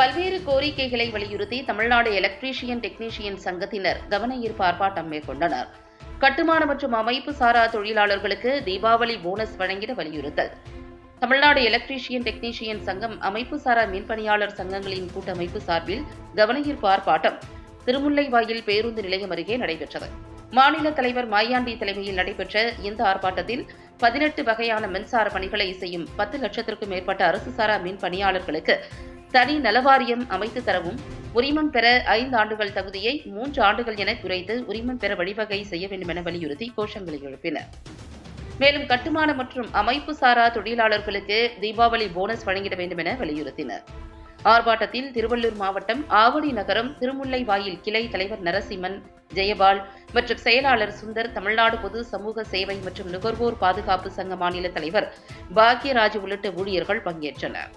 பல்வேறு கோரிக்கைகளை வலியுறுத்தி தமிழ்நாடு எலக்ட்ரீஷியன் டெக்னீஷியன் சங்கத்தினர் கவன ஈர்ப்பு ஆர்ப்பாட்டம் மேற்கொண்டனர். கட்டுமான மற்றும் அமைப்பு சாரா தொழிலாளர்களுக்கு தீபாவளி போனஸ் வழங்கிட வலியுறுத்தல். தமிழ்நாடு எலக்ட்ரீஷியன் டெக்னீஷியன் சங்கம் அமைப்பு சாரா மின்பணியாளர் சங்கங்களின் கூட்டமைப்பு சார்பில் கவனஈர்ப்பு ஆர்ப்பாட்டம் திருமுல்லைவாயில் பேருந்து நிலையம் அருகே நடைபெற்றது. மாநில தலைவர் மாயாண்டி தலைமையில் நடைபெற்ற இந்த ஆர்ப்பாட்டத்தில் பதினெட்டு வகையான மின்சார பணிகளை செய்யும் பத்து லட்சத்திற்கும் மேற்பட்ட அரசு சாரா மின் பணியாளர்களுக்கு தனி நலவாரியம் அமைத்து தரவும் உரிமம் பெற ஐந்து ஆண்டுகள் தகுதியை மூன்று ஆண்டுகள் என குறைத்து உரிமம் பெற வழிவகை செய்ய வேண்டும் என வலியுறுத்தி கோஷங்களை எழுப்பினர். மேலும் கட்டுமான மற்றும் அமைப்பு சாரா தொழிலாளர்களுக்கு தீபாவளி போனஸ் வழங்கிட வேண்டும் என வலியுறுத்தினர். ஆர்ப்பாட்டத்தில் திருவள்ளூர் மாவட்டம் ஆவடி நகரம் திருமுல்லை வாயில் கிளை தலைவர் நரசிம்மன் ஜெயபால் மற்றும் செயலாளர் சுந்தர் தமிழ்நாடு பொது சமூக சேவை மற்றும் நுகர்வோர் பாதுகாப்பு சங்க மாநில தலைவர் பாக்யராஜ் உள்ளிட்ட ஊழியர்கள் பங்கேற்றனர்.